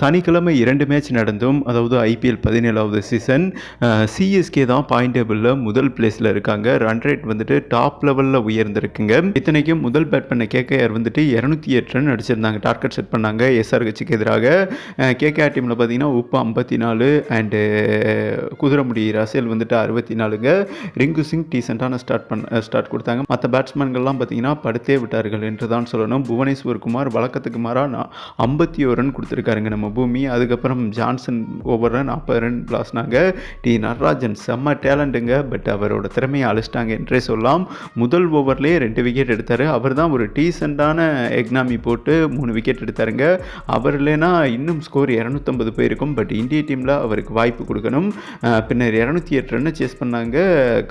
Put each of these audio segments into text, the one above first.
சனிக்கிழமை இரண்டு மேட்ச் நடந்தும் அதாவது ஐபிஎல் பதினேழாவது சீசன் சிஎஸ்கே தான் பாயிண்ட் டேபிளில் முதல் பிளேஸில் இருக்காங்க. ரன் ரேட் வந்துட்டு டாப் லெவலில் உயர்ந்திருக்குங்க. இத்தனைக்கும் முதல் பேட் பண்ண கேகேஆர் வந்துட்டு இரநூத்தி எட்டு ரன் அடிச்சிருந்தாங்க. டார்கெட் செட் பண்ணாங்க. எஸ்ஆர் கட்சிக்கு எதிராக. கேகேஆர் டீமில் பார்த்தீங்கன்னா உப்பு ஐம்பத்தி நாலு அண்டு குதிரைமுடி ரசேல் வந்துட்டு அறுபத்தி நாலுங்க. ரிங்கு சிங் டீசெண்டான ஸ்டார்ட் பண்ண ஸ்டார்ட் கொடுத்தாங்க. மற்ற பேட்ஸ்மேன்கள்லாம் பார்த்தீங்கன்னா படுத்தே விட்டார்கள் என்று தான் சொல்லணும். புவனேஸ்வர் குமார் வழக்கத்துக்கு மாறாக ஐம்பத்தி ஒரு ரன் கொடுத்துருக்காருங்க நம்ம பூமி அதுக்கப்புறம் ஜான்சன் ஓவரில் நாற்பது ரன் பிளாஸ்னாங்க டி. நடராஜன் செம்ம டேலண்ட்டுங்க பட் அவரோட திறமையை அழிச்சிட்டாங்க என்றே சொல்லலாம். முதல் ஓவர்லேயே ரெண்டு விக்கெட் எடுத்தார். அவர் தான் ஒரு டீசெண்டான எக்னாமி போட்டு மூணு விக்கெட் எடுத்தாருங்க. அவர் இல்லைன்னா இன்னும் ஸ்கோர் இரநூத்தம்பது போயிருக்கும் பட் இந்திய டீமில் அவருக்கு வாய்ப்பு கொடுக்கணும். பின்னர் இரநூத்தி எட்டு ரன்னு சேஸ் பண்ணாங்க.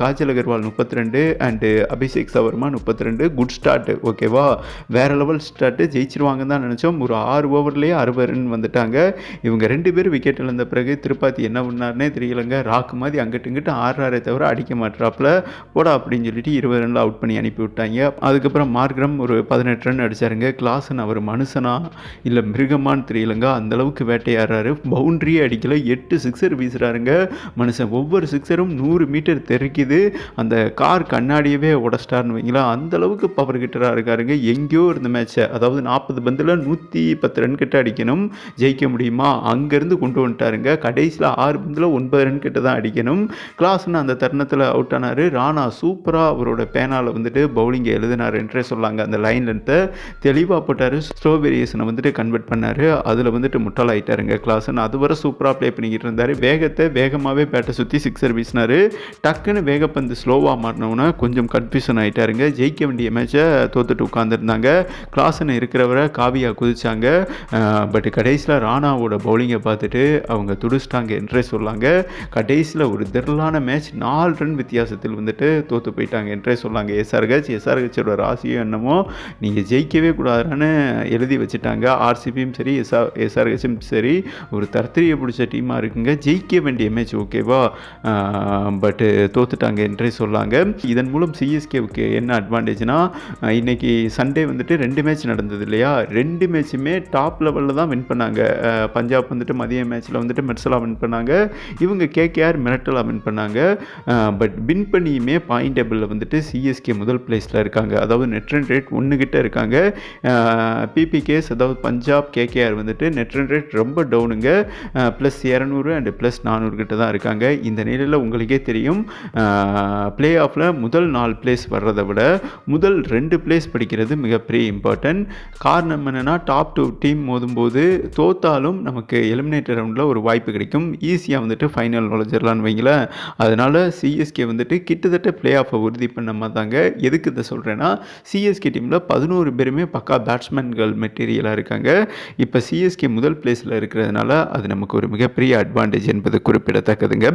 காஜல் அகர்வால் முப்பத்தி ரெண்டு அண்டு அபிஷேக் சவர்மா முப்பத்தி ரெண்டு. குட் ஸ்டார்ட் ஓகேவா வேறு லெவல் ஸ்டார்ட்டு ஜெயிச்சிருவாங்கன்னு தான் நினச்சோம். ஒரு ஆறு ஓவர்லேயே அறுபது ரன் வந்துட்டாங்க. இவங்க ரெண்டு பேரும் விக்கெட் இழந்த பிறகு திருப்பாத்தி என்ன பண்ணார்னே தெரியலங்க. ராக்கு மாதிரி அங்கிட்டு இங்கிட்டு ஆடுறாரே தவிர அடிக்க மாட்டாப்புல போடா அப்படின்னு சொல்லிட்டு இருபது ரனில் அவுட் பண்ணி அனுப்பி விட்டாங்க. அதுக்கப்புறம் மார்க்ரம் ஒரு பதினெட்டு ரன் அடிச்சாருங்க. கிளாசன் அவர் மனுஷனா? இல்லை மிருகமான்னு தெரியலங்க. அந்த அளவுக்கு வேட்டையாடுறாரு. பவுண்டரியே அடிக்கல. எட்டு சிக்ஸர் வீசுகிறாருங்க மனுஷன் ஒவ்வொரு சிக்ஸரும் நூறு மீட்டர் தெறிக்குது அந்த கார் கண்ணாடியவே உடச்சிட்டாருன்னு வைங்களா அந்த அளவுக்கு பவர் கிட்டரா இருக்காருங்க. எங்கேயோ இருந்த மேட்சை அதாவது நாற்பது பந்தில் நூற்றி பத்து ரன் கிட்ட அடிக்கணும். ஜெய் ஜெயிக்க முடியுமா? அங்கேருந்து கொண்டு வந்துட்டாருங்க. கடைசியில் ஆறு பந்தில் ஒன்பது ரன் கிட்ட தான் அடிக்கணும். கிளாஸ்னு அந்த தருணத்தில் அவுட் ஆனார். ராணா சூப்பராக அவரோட பேனால் வந்துட்டு பவுலிங்கை எழுதினார் என்றே சொல்லாங்க. அந்த லைன் லென்த்தை தெளிவாக போட்டார். ஸ்லோ வேரியேஷனை வந்துட்டு கன்வெர்ட் பண்ணார். அதில் வந்துட்டு முட்டாளாயிட்டாருங்க கிளாஸ்னு. அதுவரை சூப்பராக ப்ளே பண்ணிக்கிட்டு இருந்தார். வேகத்தை வேகமாகவே பேட்டை சுற்றி சிக்ஸர் வீசினார். டக்குன்னு வேகப்பந்து ஸ்லோவாக மாறினவுன்னா கொஞ்சம் கன்ஃபியூஷன் ஆகிட்டாருங்க ஜெயிக்க வேண்டிய மேட்சை தோத்துட்டு உட்காந்துருந்தாங்க கிளாஸ்னு இருக்கிறவரை காவியாக குதிச்சாங்க. பட் கடைசியில் ராணாவோட பவுலிங்கை பார்த்துட்டு அவங்க துடிச்சிட்டாங்க என்றே சொல்லாங்க. கடைசியில் ஒரு திரளான மேட்ச் நாலு ரன் வித்தியாசத்தில் வந்துட்டு தோற்று போயிட்டாங்க என்றே சொல்லாங்க. எஸ்ஆர்ஹெச் எஸ்ஆர்ஹெச்சோட ராசியும் என்னமோ நீங்கள் ஜெயிக்கவே கூடாதுன்னு எழுதி வச்சுட்டாங்க. ஆர்சிபியும் சரி எஸ்ஆர் எஸ்ஆர்ஹெச்சும் சரி ஒரு தர்த்திரியை பிடிச்ச டீமாக இருக்குங்க. ஜெயிக்க வேண்டிய மேட்ச் ஓகேவா பட்டு தோத்துட்டாங்க என்றே சொல்லாங்க. இதன் மூலம் சிஎஸ்கேவுக்கு என்ன அட்வான்டேஜ்னா இன்னைக்கு சண்டே வந்துட்டு ரெண்டு மேட்ச் நடந்தது இல்லையா? ரெண்டு மேட்சுமே டாப் லெவலில் தான் வின் பண்ணாங்க. பஞ்சாப் வந்துட்டு மதிய மேட்ச்சில் வந்துட்டு மெர்சலாக வின் பண்ணாங்க. இவங்க கேகேஆர் மிரட்டலாக வின் பண்ணாங்க. பட் வின் பண்ணியுமே பாயிண்ட் டேபிளில் வந்துட்டு சிஎஸ்கே முதல் பிளேஸில் இருக்காங்க. அதாவது நெட் ரன் ரேட் ஒன்று கிட்ட இருக்காங்க. பிபிகேஸ் அதாவது பஞ்சாப் கேகேஆர் வந்துட்டு நெட் ரன் ரேட் ரொம்ப டவுனுங்க ப்ளஸ் இரநூறு அண்டு ப்ளஸ் நானூறு கிட்ட தான் இருக்காங்க. இந்த நிலையில் உங்களுக்கே தெரியும். ப்ளே ஆஃபில் முதல் நாலு பிளேஸ் வர்றதை விட முதல் ரெண்டு பிளேஸ் படிக்கிறது மிகப்பெரிய இம்பார்ட்டன்ட் காரணம் என்னென்னா டாப் டூ டீம் மோதும்போது தோத்தாலும் நமக்கு எலிமினேட்டர் ரவுண்டில் ஒரு வாய்ப்பு கிடைக்கும். ஈஸியாக வந்துட்டு ஃபைனல் நுழைஞ்சிடலான்னு வைங்களேன் அதனால் சிஎஸ்கே வந்துட்டு கிட்டத்தட்ட ப்ளே ஆஃபை உறுதி பண்ண மாட்டாங்க எதுக்கு இதை சொல்கிறேன்னா சிஎஸ்கே டீமில் பதினோரு பேருமே பக்கா பேட்ஸ்மேன்கள் மெட்டீரியலாக இருக்காங்க. இப்போ சிஎஸ்கே முதல் பிளேஸில் இருக்கிறதுனால அது நமக்கு ஒரு மிகப்பெரிய அட்வான்டேஜ் என்பது குறிப்பிடத்தக்கதுங்க.